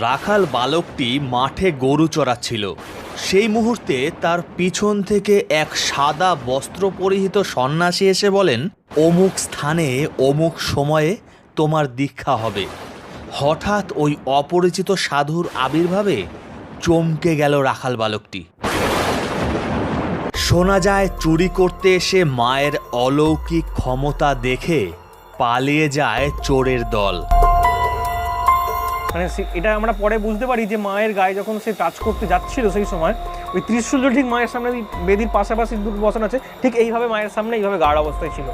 রাখাল বালকটি মাঠে গরু চড়াচ্ছিল। সেই মুহূর্তে তার পিছন থেকে এক সাদা বস্ত্র পরিহিত সন্ন্যাসী এসে বলেন, অমুক স্থানে, অমুক সময়ে তোমার দীক্ষা হবে। হঠাৎ ওই অপরিচিত সাধুর আবির্ভাবে চমকে গেল রাখাল বালকটি। শোনা যায় চুরি করতে এসে মায়ের অলৌকিক ক্ষমতা দেখে পালিয়ে যায় চোরের দল। মানে এটা আমরা পরে বুঝতে পারি যে মায়ের গায়ে যখন সে টাচ করতে যাচ্ছিল সেই সময় ওই ত্রিশূল্য ঠিক মায়ের সামনে ওই বেদির পাশাপাশি দুটো বসানো আছে ঠিক এইভাবে মায়ের সামনে এইভাবে গাঢ় অবস্থায় ছিল।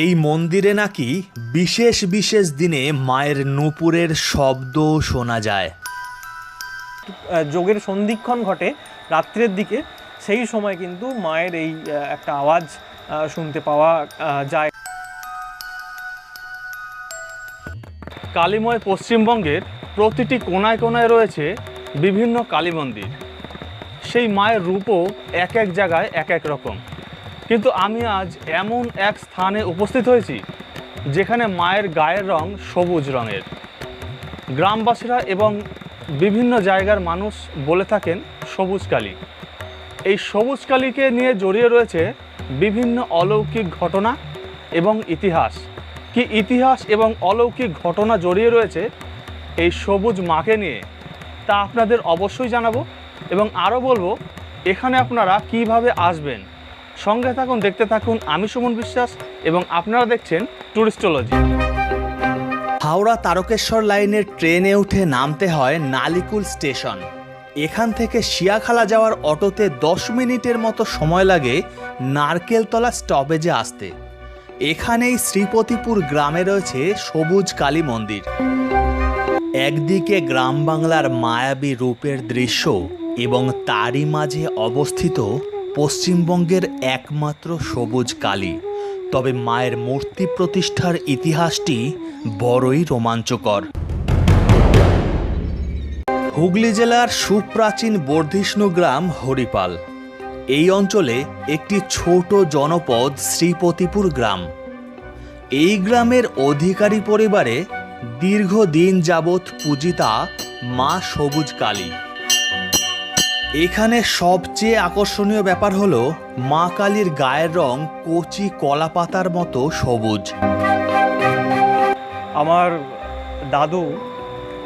এই মন্দিরে নাকি বিশেষ বিশেষ দিনে মায়ের নূপুরের শব্দ শোনা যায়। যোগের সন্ধিক্ষণ ঘটে রাত্রের দিকে সেই সময় কিন্তু মায়ের এই একটা আওয়াজ শুনতে পাওয়া যায়। কালীময় পশ্চিমবঙ্গের প্রতিটি কোনায় কোনায় রয়েছে বিভিন্ন কালী মন্দির। সেই মায়ের রূপও এক এক জায়গায় এক এক রকম। কিন্তু আমি আজ এমন এক স্থানে উপস্থিত হয়েছি, যেখানে মায়ের গায়ের রং সবুজ রঙের। গ্রামবাসীরা এবং বিভিন্ন জায়গার মানুষ বলে থাকেন সবুজ কালী। এই সবুজ কালীকে নিয়ে জড়িয়ে রয়েছে বিভিন্ন অলৌকিক ঘটনা এবং ইতিহাস। কি ইতিহাস এবং অলৌকিক ঘটনা জড়িয়ে রয়েছে এই সবুজ মাকে নিয়ে, তা আপনাদের অবশ্যই জানাব এবং আরও বলব, এখানে আপনারা কীভাবে আসবেন। সঙ্গে থাকুন, দেখতে থাকুন আমি সুমন বিশ্বাস এবং আপনারা দেখছেন টুরিস্টোলজি। হাওড়া তারকেশ্বর লাইনের ট্রেনে উঠে নামতে হয় নালিকুল স্টেশন। এখান থেকে শিয়াখালা যাওয়ার অটোতে দশ মিনিটের মতো সময় লাগে নারকেলতলা স্টপেজে আসতে। এখানেই শ্রীপতিপুর গ্রামে রয়েছে সবুজ কালী মন্দির। একদিকে গ্রাম বাংলার মায়াবী রূপের দৃশ্য এবং তারই মাঝে অবস্থিত পশ্চিমবঙ্গের একমাত্র সবুজ কালী। তবে মায়ের মূর্তি প্রতিষ্ঠার ইতিহাসটি বড়ই রোমাঞ্চকর। হুগলি জেলার সুপ্রাচীন বর্ধিষ্ণু গ্রাম হরিপাল। এই অঞ্চলে একটি ছোট জনপদ শ্রীপতিপুর গ্রাম। এই গ্রামের অধিকারী পরিবারে দীর্ঘদিন যাবৎ পূজিতা মা সবুজ কালী। এখানে সবচেয়ে আকর্ষণীয় ব্যাপার হলো মা কালীর গায়ের রং কচি কলা পাতার মতো সবুজ। আমার দাদু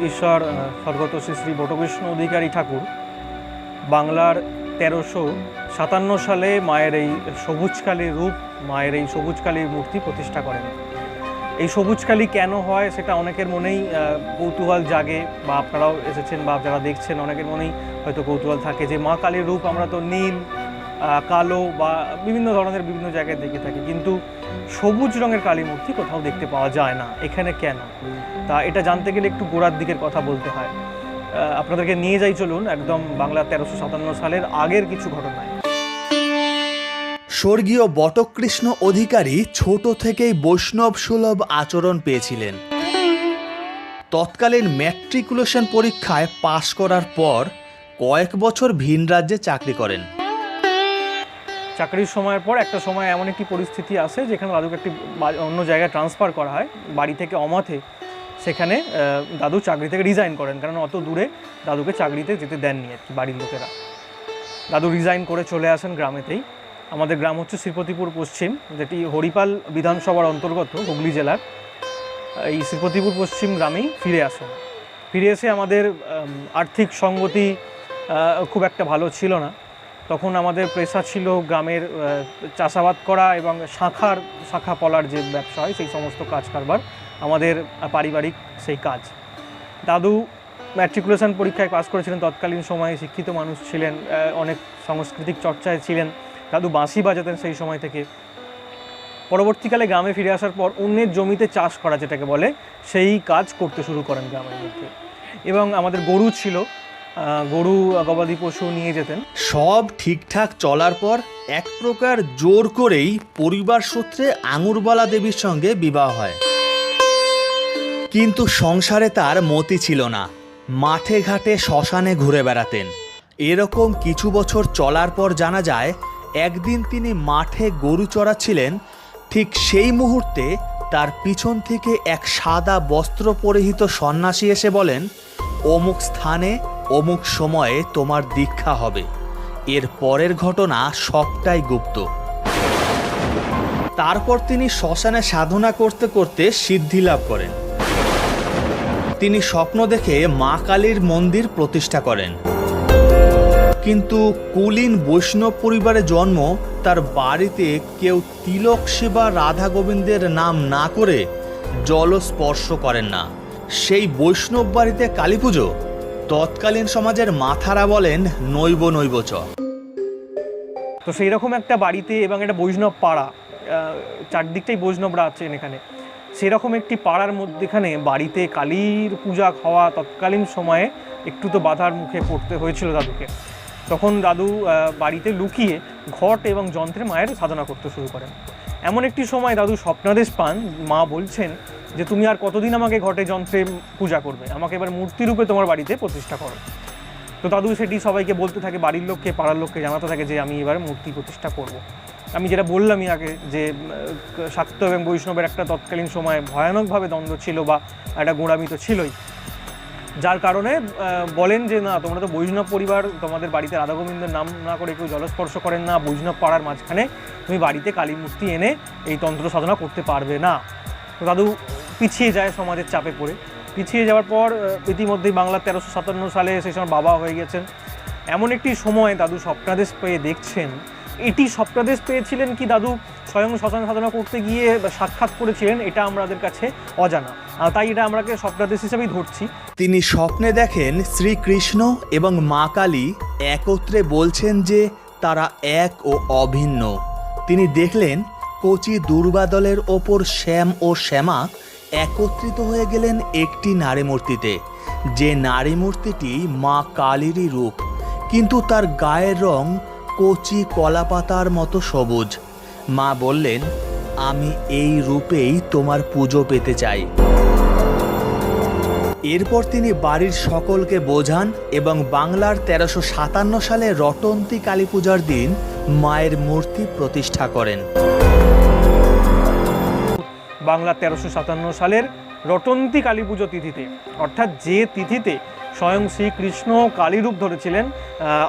ঈশ্বর স্বর্গত শ্রী শ্রী বটকৃষ্ণ অধিকারী ঠাকুর, বাংলার তেরোশো সাতান্ন সালে মায়ের এই সবুজ কালীর রূপ, মায়ের এই সবুজ কালীর মূর্তি প্রতিষ্ঠা করেন। এই সবুজ কালী কেন হয় সেটা অনেকের মনেই কৌতূহল জাগে বা আপনারাও এসেছেন বা যারা দেখছেন, অনেকের মনেই হয়তো কৌতূহল থাকে যে মা কালীর রূপ আমরা তো নীল কালো বা বিভিন্ন ধরনের বিভিন্ন জায়গায় দেখে থাকি। কিন্তু সবুজ রঙের কালী মূর্তি কোথাও দেখতে পাওয়া যায় না। এখানে কেন? তা এটা জানতে গেলে একটু গোড়ার দিকের কথা বলতে হয়। আপনাদেরকে নিয়ে যাই চলুন একদম বাংলা তেরোশো সাতান্ন সালের আগের কিছু ঘটনায়। স্বর্গীয় বটকৃষ্ণ অধিকারী ছোট থেকেই বৈষ্ণব সুলভ আচরণ পেয়েছিলেন। তৎকালীন ম্যাট্রিকুলেশন পরীক্ষায় পাশ করার পর কয়েক বছর ভিন রাজ্যে চাকরি করেন। চাকরির সময়ের পর একটা সময় এমন একটি পরিস্থিতি আসে যেখানে দাদুকে একটি অন্য জায়গায় ট্রান্সফার করা হয়, বাড়ি থেকে অমাথে সেখানে দাদু চাকরি থেকে রিজাইন করেন কারণ অত দূরে দাদুকে চাকরিতে যেতে দেননি আর কি বাড়ির লোকেরা। দাদু রিজাইন করে চলে আসেন গ্রামেতেই। আমাদের গ্রাম হচ্ছে শ্রীপতিপুর পশ্চিম, যেটি হরিপাল বিধানসভার অন্তর্গত হুগলি জেলার। এই শ্রীপতিপুর পশ্চিম গ্রামেই ফিরে আসেন। ফিরে এসে আমাদের আর্থিক সঙ্গতি খুব একটা ভালো ছিল না। তখন আমাদের পেশা ছিল গ্রামের চাষাবাদ করা এবং শাখার, শাখা পলার যে ব্যবসা হয়, সেই সমস্ত কাজ কারবার আমাদের পারিবারিক সেই কাজ। দাদু ম্যাট্রিকুলেশন পরীক্ষায় পাশ করেছিলেন, তৎকালীন সময়ে শিক্ষিত মানুষ ছিলেন অনেক সাংস্কৃতিক চর্চায় ছিলেন। দাদু বাঁশি বাজাতেন সেই সময় থেকে। পরবর্তীকালে গ্রামে ফিরে আসার পর অন্যের জমিতে চাষ করা যেটাকে বলে, সেই কাজ করতে শুরু করেন গ্রামের মধ্যে। এবং আমাদের গরু ছিল গরু, গবাদি পশু নিয়ে যেতেন। সব ঠিকঠাক চলার পর এক প্রকার জোর করেই পরিবার সূত্রে আঙুরবালা দেবীর সঙ্গে বিবাহ হয়। কিন্তু সংসারে তার মতি ছিল না। মাঠে ঘাটে শ্মশানে ঘুরে বেড়াতেন। এরকম কিছু বছর চলার পর জানা যায়, একদিন তিনি মাঠে গরু চড়াচ্ছিলেন, ঠিক সেই মুহূর্তে তার পিছন থেকে এক সাদা বস্ত্র পরিহিত সন্ন্যাসী এসে বলেন, অমুক স্থানে অমুক সময়ে তোমার দীক্ষা হবে। এর পরের ঘটনা সবটাই গুপ্ত। তারপর তিনি শ্মশানে সাধনা করতে করতে সিদ্ধি লাভ করেন। তিনি স্বপ্ন দেখে মা কালীর মন্দির প্রতিষ্ঠা করেন। কিন্তু কুলীন বৈষ্ণব পরিবারে জন্ম, তার বাড়িতে কেউ তিলক সেবা রাধা গোবিন্দের নাম না করে জল স্পর্শ করেন না। সেই বৈষ্ণব বাড়িতে কালী পুজো তৎকালীন সমাজের মাথারা বলেন নৈব নৈব চ তো সেই রকম একটা বাড়িতে এবং একটা বৈষ্ণব পাড়া চারদিকটাই বৈষ্ণবরা আছেন এখানে। সেরকম একটি পাড়ার মধ্যেখানে বাড়িতে কালীর পূজা খাওয়া তৎকালীন সময়ে একটু তো বাধার মুখে পড়তে হয়েছিল দাদুকে। তখন দাদু বাড়িতে লুকিয়ে ঘট এবং যন্ত্রে মায়ের সাধনা করতে শুরু করেন। এমন একটি সময় দাদু স্বপ্নাদেশ পান, মা বলছেন যে তুমি আর কতদিন আমাকে ঘটে যন্ত্রে পূজা করবে? আমাকে এবার মূর্তি রূপে তোমার বাড়িতে প্রতিষ্ঠা করো। তো দাদু সেটি সবাইকে বলতে থাকে, বাড়ির লোককে, পাড়ার লোককে জানাতে থাকে যে আমি এবার মূর্তি প্রতিষ্ঠা করব। আমি যেটা বললামই আগে যে শাক্ত এবং বৈষ্ণবের একটা তৎকালীন সময়ে ভয়ানকভাবে দ্বন্দ্ব ছিল বা একটা গোঁড়ামি তো ছিলই। যার কারণে বলেন যে না, তোমরা তো বৈষ্ণব পরিবার, তোমাদের বাড়িতে রাধা গোবিন্দের নাম না করে কেউ জলস্পর্শ করেন না, বৈষ্ণব পাড়ার মাঝখানে তুমি বাড়িতে কালী মূর্তি এনে এই তন্ত্র সাধনা করতে পারবে না। তো দাদু পিছিয়ে যায় সমাজের চাপে পড়ে। পিছিয়ে যাওয়ার পর ইতিমধ্যেই বাংলা তেরোশো সাতান্ন সালে সেই সময় বাবা হয়ে গেছেন। এমন একটি সময় দাদু স্বপ্নাদেশ পেয়ে দেখছেন। এটি স্বপ্নাদেশ পেয়েছিলেন কি দাদু? স্বয়ং শ্মশান সাধনা করতে গিয়ে সাক্ষাৎ করেছিলেন, এটা আমাদের কাছে অজানা। তাই এটা আমরাকে স্বপ্নাদেশ হিসেবেই ধরছি। তিনি স্বপ্নে দেখেন শ্রীকৃষ্ণ এবং মা কালী একত্রে বলছেন যে তারা এক ও অভিন্ন। তিনি দেখলেন কচি দুর্বাদলের ওপর শ্যাম ও শ্যামা একত্রিত হয়ে গেলেন একটি নারী মূর্তিতে। যে নারী মূর্তিটি মা কালীরই রূপ, কিন্তু তার গায়ের রং কচি কলাপাতার মতো সবুজ। মা বললেন, আমি এই রূপেই তোমার পুজো পেতে চাই। এরপর তিনি বাড়ির সকলকে বোঝান এবং বাংলার তেরোশো সাতান্ন সালে রটন্তী কালী পূজার দিন মায়ের মূর্তি প্রতিষ্ঠা করেন। বাংলা তেরোশো সাতান্ন সালের রটন্তী কালী পুজো তিথিতে। অর্থাৎ যে তিথিতে স্বয়ং শ্রীকৃষ্ণ কালী রূপ ধরেছিলেন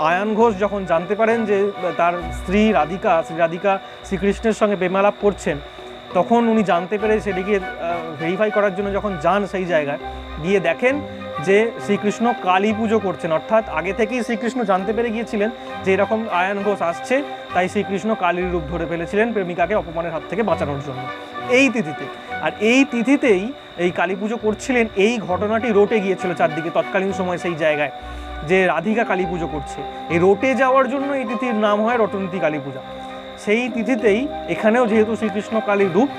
আয়ান ঘোষ যখন জানতে পারেন যে তার স্ত্রী রাধিকা, শ্রী রাধিকা শ্রীকৃষ্ণের সঙ্গে প্রেমালাপ করছেন, তখন উনি জানতে পেরে সেটিকে ভেরিফাই করার জন্য যখন যান সেই জায়গায়, গিয়ে দেখেন যে শ্রীকৃষ্ণ কালী পুজো করছেন। অর্থাৎ আগে থেকেই শ্রীকৃষ্ণ জানতে পেরে গিয়েছিলেন যে এরকম আয়ান ঘোষ আসছে, তাই শ্রীকৃষ্ণ কালীর রূপ ধরে ফেলেছিলেন প্রেমিকাকে অপমানের হাত থেকে বাঁচানোর জন্য। এই তিথিতে। আর এই তিথিতেই এই কালী পুজো করছিলেন, এই ঘটনাটি রোটে গিয়েছিল চারদিকে তৎকালীন সময় সেই জায়গায়, যে রাধিকা কালী পুজো করছে। এই রোটে যাওয়ার জন্য এই তিথির নাম হয় রটন্তী কালী পূজা। সেই তিথিতেই এখানেও যেহেতু শ্রীকৃষ্ণ কালীর রূপ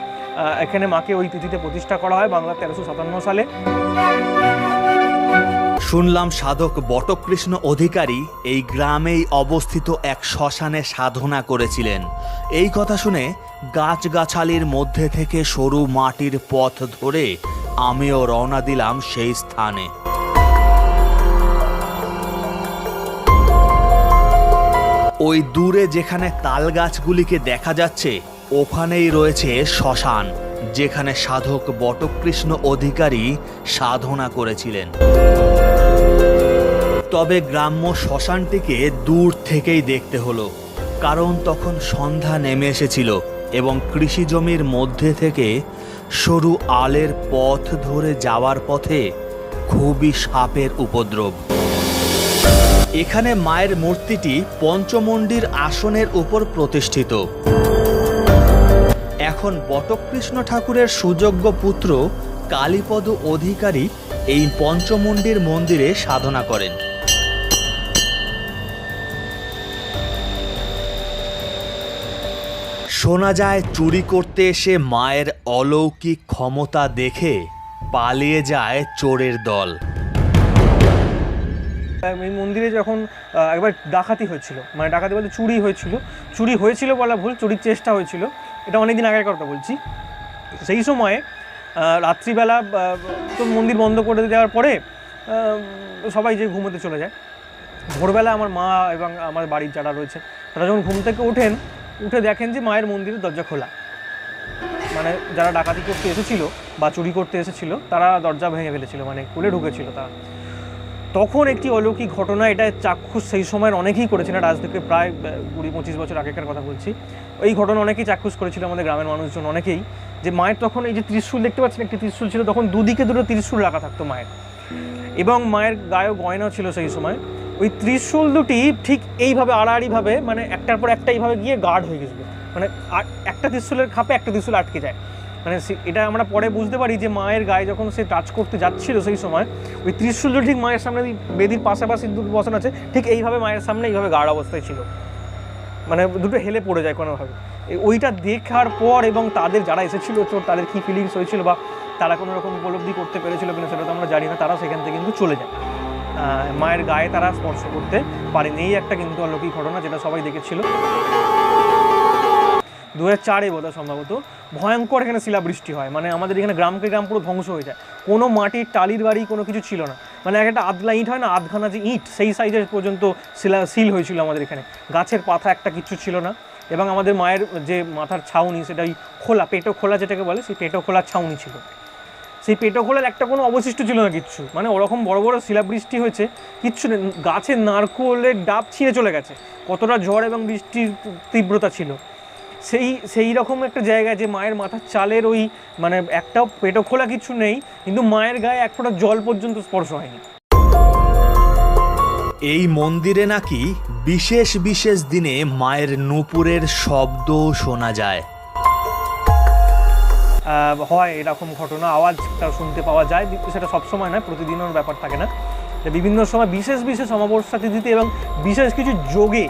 এখানে মাকে ওই তিথিতে প্রতিষ্ঠা করা হয় বাংলা তেরোশো সাতান্ন সালে। শুনলাম সাধক বটকৃষ্ণ অধিকারী এই গ্রামেই অবস্থিত এক শ্মশানে সাধনা করেছিলেন। এই কথা শুনে গাছগাছালির মধ্যে থেকে সরু মাটির পথ ধরে আমিও রওনা দিলাম সেই স্থানে। ওই দূরে যেখানে তাল গাছগুলিকে দেখা যাচ্ছে, ওখানেই রয়েছে শ্মশান, যেখানে সাধক বটকৃষ্ণ অধিকারী সাধনা করেছিলেন। তবে গ্রাম্য শ্মশানটিকে দূর থেকেই দেখতে হলো, কারণ তখন সন্ধ্যা নেমে এসেছিল এবং কৃষি জমির মধ্যে থেকে সরু আলের পথ ধরে যাওয়ার পথে খুবই সাপের উপদ্রব। এখানে মায়ের মূর্তিটি পঞ্চমন্ডির আসনের উপর প্রতিষ্ঠিত। এখন বটকৃষ্ণ ঠাকুরের সুযোগ্য পুত্র কালীপদ অধিকারী এই পঞ্চমন্ডির মন্দিরে সাধনা করেন। শোনা যায়, চুরি করতে এসে মায়ের অলৌকিক ক্ষমতা দেখে পালিয়ে যায় চোরের দল। এই মন্দিরে যখন একবার ডাকাতি হয়েছিল মানে ডাকাতি বলতে চুরি হয়েছিল চুরি হয়েছিল বলা ভুল, চুরির চেষ্টা হয়েছিল, এটা অনেকদিন আগের কথা বলছি। সেই সময়ে রাত্রিবেলা তো মন্দির বন্ধ করে দেওয়ার পরে সবাই যে ঘুমোতে চলে যায়। ভোরবেলা আমার মা এবং আমার বাড়ির যারা রয়েছে, তারা যখন ঘুম থেকে ওঠেন উঠে দেখেন যে মায়ের মন্দিরের দরজা খোলা। মানে যারা ডাকাতি করতে এসেছিল বা চুরি করতে এসেছিল, তারা দরজা ভেঙে ফেলেছিল মানে খুলে ঢুকেছিল তারা। তখন একটি অলৌকিক ঘটনা, এটা চাক্ষুষ সেই সময়ের অনেকেই করেছিল আজ থেকে প্রায় কুড়ি পঁচিশ বছর আগেকার কথা বলছি। এই ঘটনা অনেকেই চাক্ষুষ করেছিল আমাদের গ্রামের মানুষজন অনেকেই, যে মায়ের তখন এই যে ত্রিশূল, দেখতে পাচ্ছেন একটি ত্রিশূল ছিল, তখন দুদিকে দুটো ত্রিশূল রাখা থাকতো মায়ের। এবং মায়ের গায়েও গয়নাও ছিল সেই সময়। ওই ত্রিশূল দুটি ঠিক এইভাবে আড়াআড়িভাবে মানে একটার পর একটা এইভাবে গিয়ে গার্ড হয়ে গেছিল। মানে একটা ত্রিশূলের খাপে একটা ত্রিশূল আটকে যায়। মানে এটা আমরা পরে বুঝতে পারি যে মায়ের গায়ে যখন সে টাচ করতে যাচ্ছিল সেই সময়, ওই ত্রিশূল ঠিক মায়ের সামনে বেদির পাশাপাশি দুটো বসানো আছে, ঠিক এইভাবে মায়ের সামনে এইভাবে গাঢ় অবস্থায় ছিল। মানে দুটো হেলে পড়ে যায় কোনোভাবে। ওইটা দেখার পর এবং তাদের যারা এসেছিল চোর তাদের কী ফিলিংস হয়েছিল বা তারা কোনো রকম উপলব্ধি করতে পেরেছিল কিনা সেটা তো আমরা জানি না, তারা সেখান থেকে কিন্তু চলে যায়। মায়ের গায়ে তারা স্পর্শ করতে পারেনি। এই একটা কিন্তু অলৌকিক ঘটনা যেটা সবাই দেখেছিল। দু হাজার চারে বোধহয় সম্ভবত। ভয়ঙ্কর এখানে শিলাবৃষ্টি হয়। মানে আমাদের এখানে গ্রামকে গ্রাম পুরো ধ্বংস হয়ে যায়। কোনো মাটির টালির বাড়ি, কোনো কিছু ছিল না। মানে এক একটা আধলা ইট হয় না? আধখানা যে ইট, সেই সাইজের পর্যন্ত শিলা সিল হয়েছিল আমাদের এখানে। গাছের পাতা একটা কিচ্ছু ছিল না। এবং আমাদের মায়ের যে মাথার ছাউনি সেটা ওই খোলা, পেটো খোলা যেটাকে বলে, সেই পেটো খোলা ছাউনি ছিল। সেই পেটো খোলার একটা কোনো অবশিষ্ট ছিল না কিচ্ছু। মানে ওরকম বড় বড় শিলাবৃষ্টি হয়েছে, কিচ্ছু নেই। গাছে নারকোলের ডাব ছিঁড়ে চলে গেছে। কতটা ঝড় এবং বৃষ্টির তীব্রতা ছিল। সেই সেই রকম একটা জায়গায় যে মায়ের মাথার চালের ওই মানে একটাও পেটো খোলা কিছু নেই, কিন্তু মায়ের গায়ে এক ফোঁটা জল পর্যন্ত স্পর্শ হয়নি। এই মন্দিরে নাকি বিশেষ বিশেষ দিনে মায়ের নূপুরের শব্দ শোনা যায়। হয় এরকম ঘটনা আওয়াজটা শুনতে পাওয়া যায় সেটা সবসময় নয় প্রতিদিনের ব্যাপার থাকে না। বিভিন্ন সময় বিশেষ বিশেষ অমাবস্যা তিথিতে এবং বিশেষ কিছু যোগে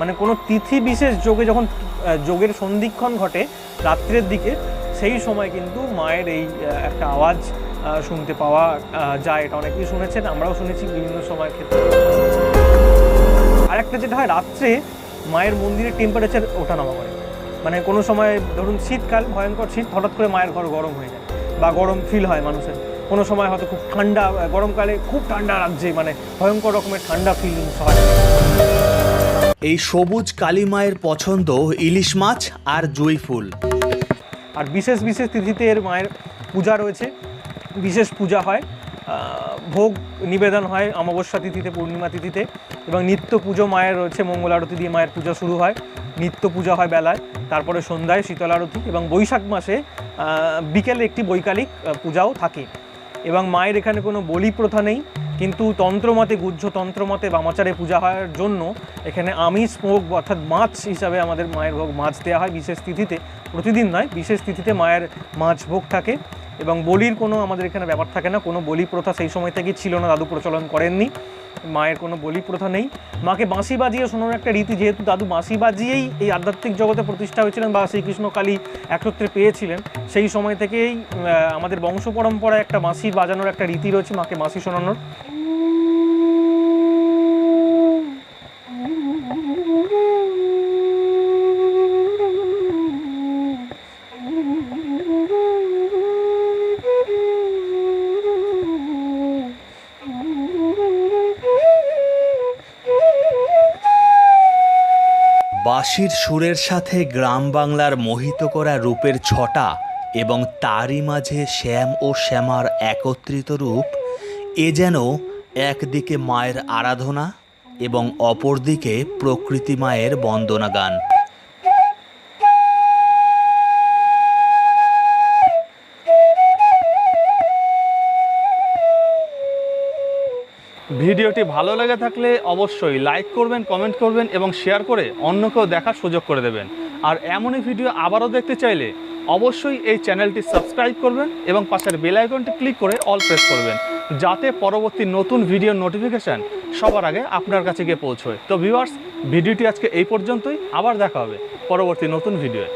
মানে কোনো তিথি বিশেষ যোগে যখন যোগের সন্ধিক্ষণ ঘটে রাত্রের দিকে, সেই সময় কিন্তু মায়ের এই একটা আওয়াজ শুনতে পাওয়া যায়। এটা অনেকেই শুনেছেন, আমরাও শুনেছি বিভিন্ন সময়ের ক্ষেত্রে। আরেকটা যেটা হয়, রাত্রে মায়ের মন্দিরের টেম্পারেচার ওঠানামা করে। মানে কোনো সময় ধরুন শীতকাল ভয়ঙ্কর শীত হঠাৎ করে মায়ের ঘর গরম হয়ে যায় বা গরম ফিল হয় মানুষের। কোনো সময় হয়তো খুব ঠান্ডা গরমকালে খুব ঠান্ডা লাগছে মানে ভয়ঙ্কর রকমের ঠান্ডা ফিলিংস হয়। এই সবুজ কালী মায়ের পছন্দ ইলিশ মাছ আর জুঁই ফুল। আর বিশেষ বিশেষ তিথিতে এর মায়ের পূজা রয়েছে। বিশেষ পূজা হয় ভোগ নিবেদন হয় অমাবস্যা তিথিতে পূর্ণিমা তিথিতে এবং নিত্য পুজো মায়ের রয়েছে মঙ্গল আরতি দিয়ে মায়ের পূজা শুরু হয়। নিত্য পূজা হয় বেলায়, তারপরে সন্ধ্যায় শীতল আরতি এবং বৈশাখ মাসে বিকেলে একটি বৈকালিক পূজাও থাকে। এবং মায়ের এখানে কোনো বলি প্রথা নেই, কিন্তু তন্ত্রমতে, গুহ্য তন্ত্রমতে বামাচারে পূজা হওয়ার জন্য এখানে আমিষ ভোগ অর্থাৎ মাছ হিসাবে আমাদের মায়ের ভোগ মাছ দেওয়া হয় বিশেষ তিথিতে। প্রতিদিন নয়, বিশেষ তিথিতে মায়ের মাছ ভোগ থাকে এবং বলির কোনো আমাদের এখানে ব্যাপার থাকে না, কোনো বলি প্রথা সেই সময় থেকে ছিল না, দাদু প্রচলন করেননি। মায়ের কোনো বলি প্রথা নেই। মাকে বাঁশি বাজিয়ে শোনানোর একটা রীতি, যেহেতু দাদু বাঁশি বাজিয়েই এই আধ্যাত্মিক জগতে প্রতিষ্ঠা হয়েছিলেন বা শ্রীকৃষ্ণ কালী একত্রে পেয়েছিলেন, সেই সময় থেকেই আমাদের বংশ পরম্পরায় একটা বাঁশি বাজানোর একটা রীতি রয়েছে মাকে বাঁশি শোনানোর। বাঁশির সুরের সাথে গ্রাম বাংলার মোহিত করা রূপের ছটা এবং তারই মাঝে শ্যাম ও শ্যামার একত্রিত রূপ, এ যেন একদিকে মায়ের আরাধনা এবং অপরদিকে প্রকৃতি মায়ের বন্দনা গান ভিডিওটি ভালো লেগে থাকলে অবশ্যই লাইক করবেন, কমেন্ট করবেন এবং শেয়ার করে অন্যকেও দেখার সুযোগ করে দেবেন। আর এমনই ভিডিও আবারও দেখতে চাইলে অবশ্যই এই চ্যানেলটি সাবস্ক্রাইব করবেন এবং পাশের বেল আইকনটি ক্লিক করে অল প্রেস করবেন, যাতে পরবর্তী নতুন ভিডিও নোটিফিকেশান সবার আগে আপনার কাছে গিয়ে পৌঁছয়। তো ভিউয়ার্স, ভিডিওটি আজকে এই পর্যন্তই। আবার দেখা হবে পরবর্তী নতুন ভিডিওয়ে।